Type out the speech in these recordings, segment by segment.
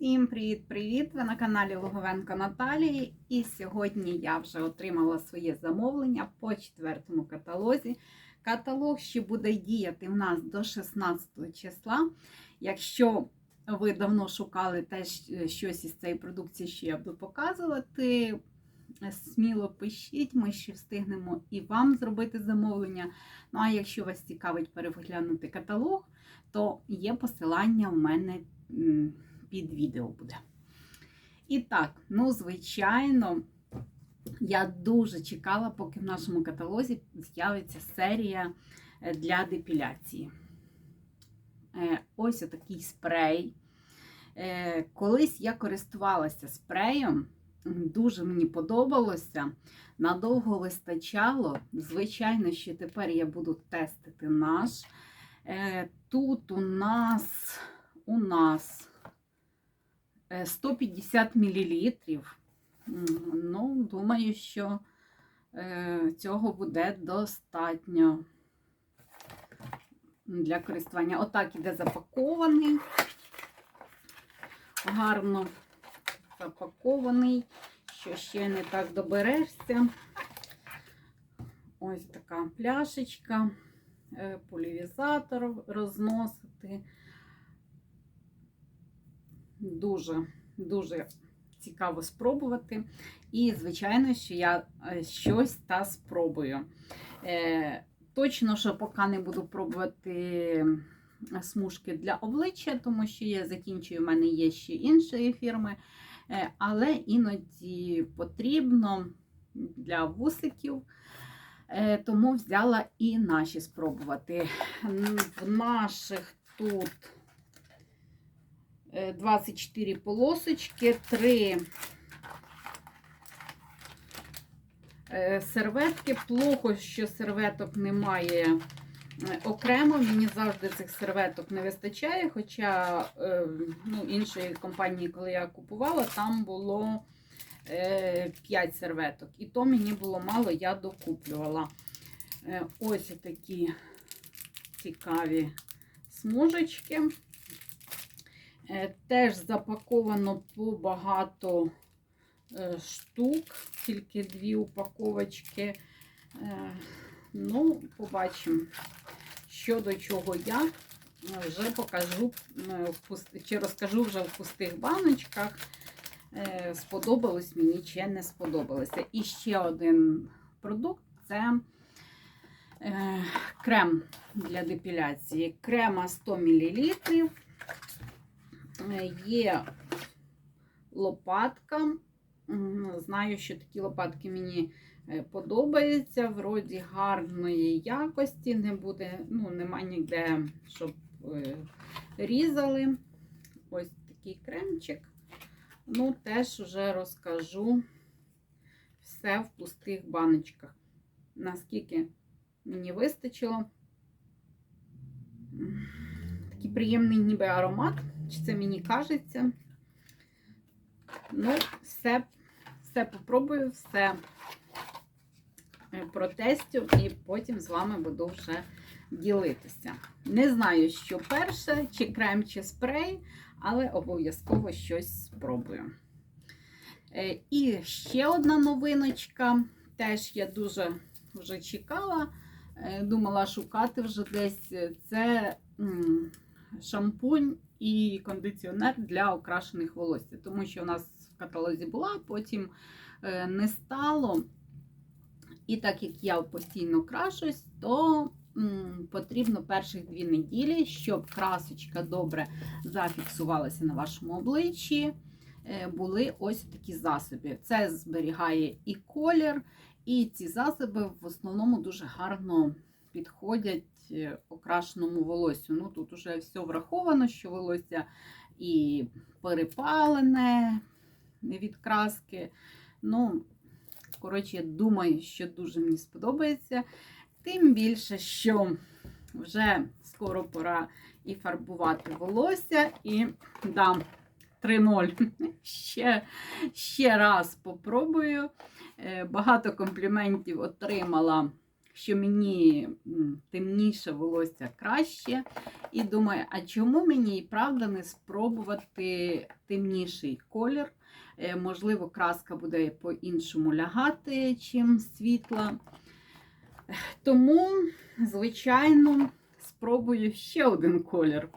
Всім привіт-привіт! Ви на каналі Луговенко Наталії. І сьогодні я вже отримала своє замовлення по четвертому каталозі. Каталог ще буде діяти в нас до 16 числа. Якщо ви давно шукали теж щось із цієї продукції, що я буду показувати, сміло пишіть, ми ще встигнемо і вам зробити замовлення. Ну а якщо вас цікавить переглянути каталог, то є посилання в мене під відео буде. І так, ну, звичайно, я дуже чекала, поки в нашому каталозі з'явиться серія е, для депіляції. Е, Ось отакий спрей. Е, Колись я користувалася спреєм, дуже мені подобалося. Надовго вистачало. Звичайно, що тепер я буду тестити наш. Тут у нас у нас 150 мл. Ну, думаю, що е, цього буде достатньо для користування. Отак іде запакований. Гарно запакований, що ще не так доберешся. Ось така пляшечка, е, полівізатор розносити. Дуже, дуже цікаво спробувати. І, звичайно, що я е, щось та спробую. Е, Точно, що поки не буду пробувати смужки для обличчя, тому що я закінчую, в мене є ще інші фірми. Е, Але іноді потрібно для вусиків. Тому взяла і наші спробувати. В наших тут 24 полосочки, 3 е, серветки. Плохо, що серветок немає е, окремо. Мені завжди цих серветок не вистачає. Хоча е, ну, іншої компанії, коли я купувала, там було 5 серветок. І то мені було мало, я докуплювала. Е, Ось такі цікаві смужечки. Е, Теж запаковано по багато е, штук, тільки дві упаковочки. Е, Ну, побачимо, що до чого я вже покажу чи розкажу вже в пустих баночках. Сподобалось мені чи не сподобалося. І ще один продукт це крем для депіляції. Крема 100 мл. Е, Є лопатка. Знаю, що такі лопатки мені е, подобаються. Вроді гарної якості, не буде, ну, нема ніде, щоб е, різали. Ось такий кремчик. Ну, теж вже розкажу все в пустих баночках. Наскільки мені вистачило. Такий приємний ніби аромат. Чи це мені кажеться? Ну, все, все попробую, все е, протестю і потім з вами буду вже ділитися. Не знаю, що перше, чи крем, чи спрей, але обов'язково щось спробую. Е, І ще одна новиночка. Теж я дуже вже чекала, е, думала шукати вже десь. Це шампунь і кондиціонер для окрашених волосся. Тому що у нас в каталозі була, потім е, не стало. І так як я постійно крашусь, то потрібно перших дві неділі, щоб красочка добре зафіксувалася на вашому обличчі. е, Були ось такі засоби. Це зберігає і колір, і ці засоби в основному дуже гарно підходять окрашеному волоссю. Ну, тут вже все враховано, що волосся і перепалене від краски. Ну, коротше, я думаю, що дуже мені сподобається. Тим більше, що вже скоро пора і фарбувати волосся, і дам 3-0. Ще, ще раз попробую. Е, Багато компліментів отримала що мені темніше волосся краще. І думаю, а чому мені і правда не спробувати темніший колір? Е, Можливо, краска буде по-іншому лягати, чим світла. Тому, звичайно, спробую ще один колір.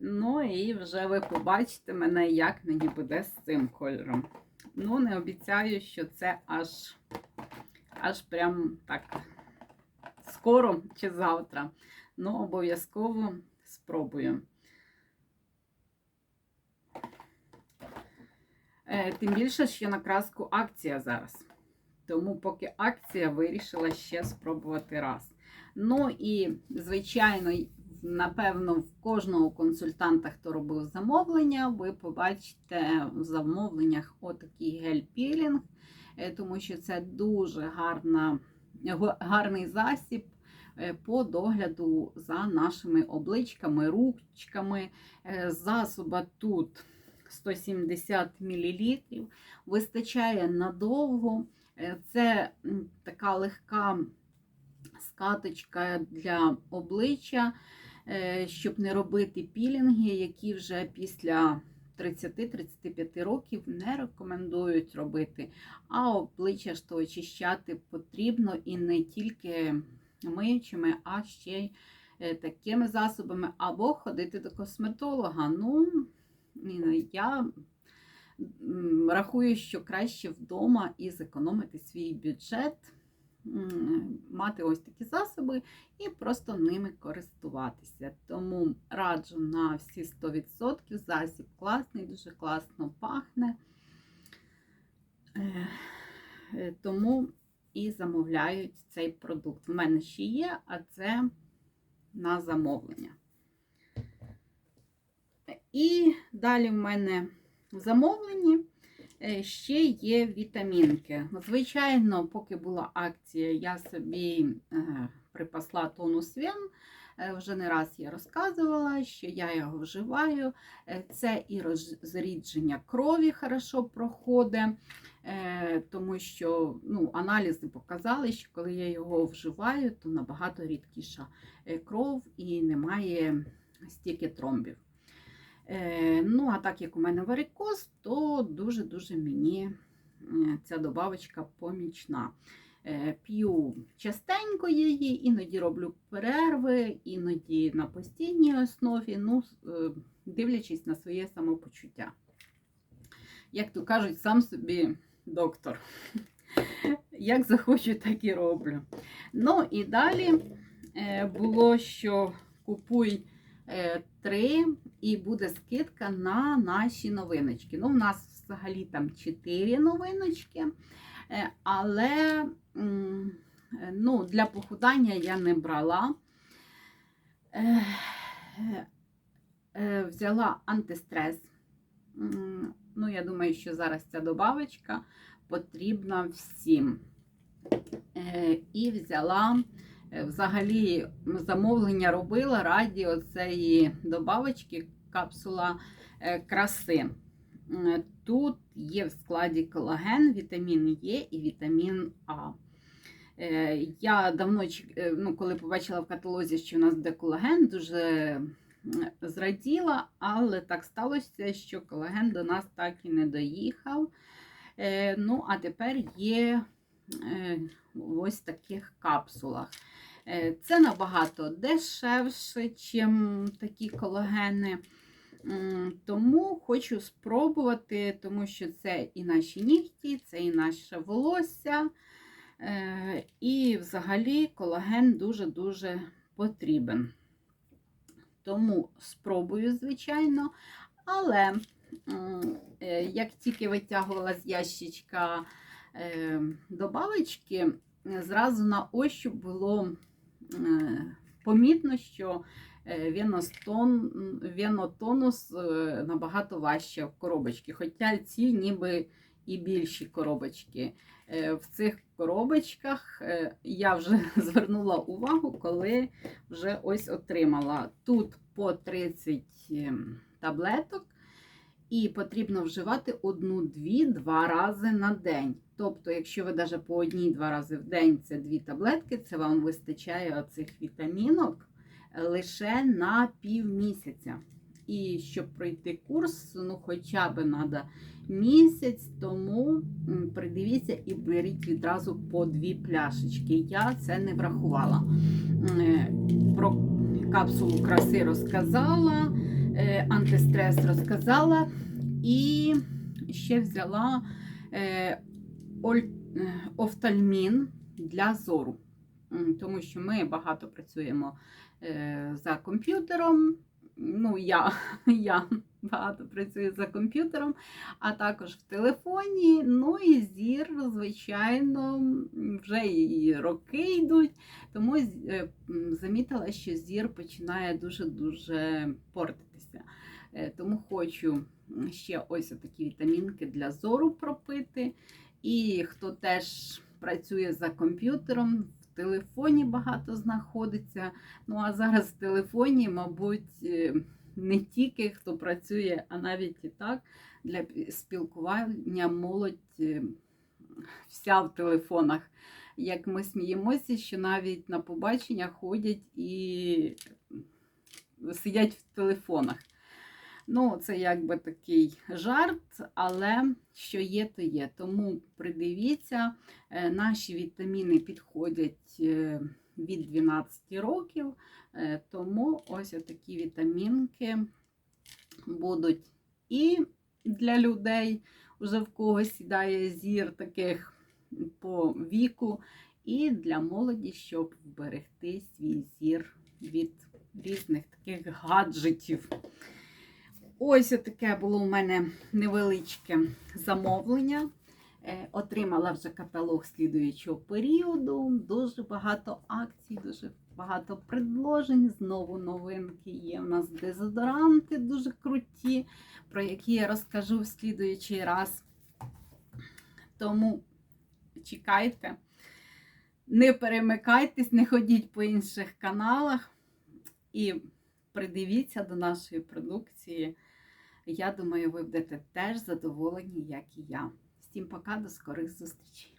Ну і вже ви побачите мене, як мені буде з цим кольором. Ну, не обіцяю, що це аж, аж прям так скоро чи завтра. Ну, обов'язково спробую. Е, Тим більше, що на краску акція зараз. Тому поки акція вирішила ще спробувати раз. Ну і, звичайно, напевно, в кожного консультанта, хто робив замовлення, ви побачите в замовленнях отакий гель-пілінг, е, тому що це дуже гарна, гарний засіб по догляду за нашими обличками, ручками. Е, Засоба тут 170 мл. Вистачає надовго. Е, Це така легка скаточка для обличчя, е, щоб не робити пілінги, які вже після 30-35 років не рекомендують робити. А обличчя ж то очищати потрібно і не тільки миючими, а ще й е, такими засобами, або ходити до косметолога. Ну, я рахую, що краще вдома і зекономити свій бюджет, мати ось такі засоби і просто ними користуватися. Тому раджу на всі 100%. Засіб класний, дуже класно пахне. Е, Тому і замовляють цей продукт. В мене ще є, а це на замовлення. І далі в мене в замовленні е, ще є вітамінки. Звичайно, поки була акція, я собі е, припасла тонус Вен. Е, Вже не раз я розказувала, що я його вживаю. Е, Це і розрідження крові хорошо проходить, е, тому що ну, аналізи показали, що коли я його вживаю, то набагато рідкіша кров і немає стільки тромбів. Ну, а так як у мене варикоз, то дуже-дуже мені ця добавочка помічна. Е, П'ю частенько її, іноді роблю перерви, іноді на постійній основі, ну, е, дивлячись на своє самопочуття. Як то кажуть, сам собі доктор. Як захочу, так і роблю. Ну і далі е, було, що купуй три і буде скидка на наші новиночки. Ну, у нас взагалі там чотири новиночки, але для похудання я не брала. Е, Взяла антистрес. Ну, я думаю, що зараз ця добавочка потрібна всім. Е, І взяла Е, Взагалі замовлення робила раді оцеї добавочки капсула краси. Тут є в складі колаген, вітамін Е і вітамін А. Е, Я давно, е, ну, коли побачила в каталозі, що у нас буде колаген, дуже зраділа, але так сталося, що колаген до нас так і не доїхав. Е, Ну, а тепер є в ось таких капсулах. Це набагато дешевше, ніж такі колагени. Тому хочу спробувати, тому що це і наші нігті, це і наше волосся. Е, І взагалі колаген дуже-дуже потрібен. Тому спробую, звичайно. Але е, як тільки витягувала з ящичка е, добавочки, зразу на ощуп було помітно, що веностон, венотонус набагато важче в коробочці. Хоча ці ніби і більші коробочки. Е, В цих коробочках е, я вже звернула увагу, коли вже ось отримала. Тут по 30 ем, таблеток. І потрібно вживати одну-дві-два рази на день. Тобто, якщо ви навіть по одній-два рази в день це дві таблетки, це вам вистачає оцих вітамінок лише на півмісяця. І щоб пройти курс, ну хоча б треба місяць, тому придивіться і беріть відразу по дві пляшечки. Я це не врахувала. Е, Про капсулу краси розказала, е, антистрес розказала і ще взяла е, офтальмін для зору. Тому що ми багато працюємо за комп'ютером. Ну, я, я багато працюю за комп'ютером, а також в телефоні. Ну і зір, звичайно, вже і роки йдуть. Тому е, замітила, що зір починає дуже-дуже портитися. Е, Тому хочу ще ось такі вітамінки для зору пропити. І хто теж працює за комп'ютером, телефоні багато знаходиться. Ну а зараз в телефоні, мабуть, е, не тільки хто працює, а навіть і так для спілкування молодь е, вся в телефонах. Як ми сміємося, що навіть на побачення ходять і сидять в телефонах. Ну, це якби такий жарт, але що є, то є. Тому придивіться, е, наші вітаміни підходять е, від 12 років, е, тому ось такі вітамінки будуть і для людей, уже в когось сідає зір таких по віку, і для молоді, щоб вберегти свій зір від різних таких гаджетів. Ось таке було у мене невеличке замовлення. Е, Отримала вже каталог слідуючого періоду. Дуже багато акцій, дуже багато предложень. Знову новинки є. У нас дезодоранти дуже круті, про які я розкажу в слідуючий раз. Тому чекайте, не перемикайтесь, не ходіть по інших каналах і придивіться до нашої продукції. Я думаю, ви будете теж задоволені, як і я. Всім пока, до скорих зустрічей!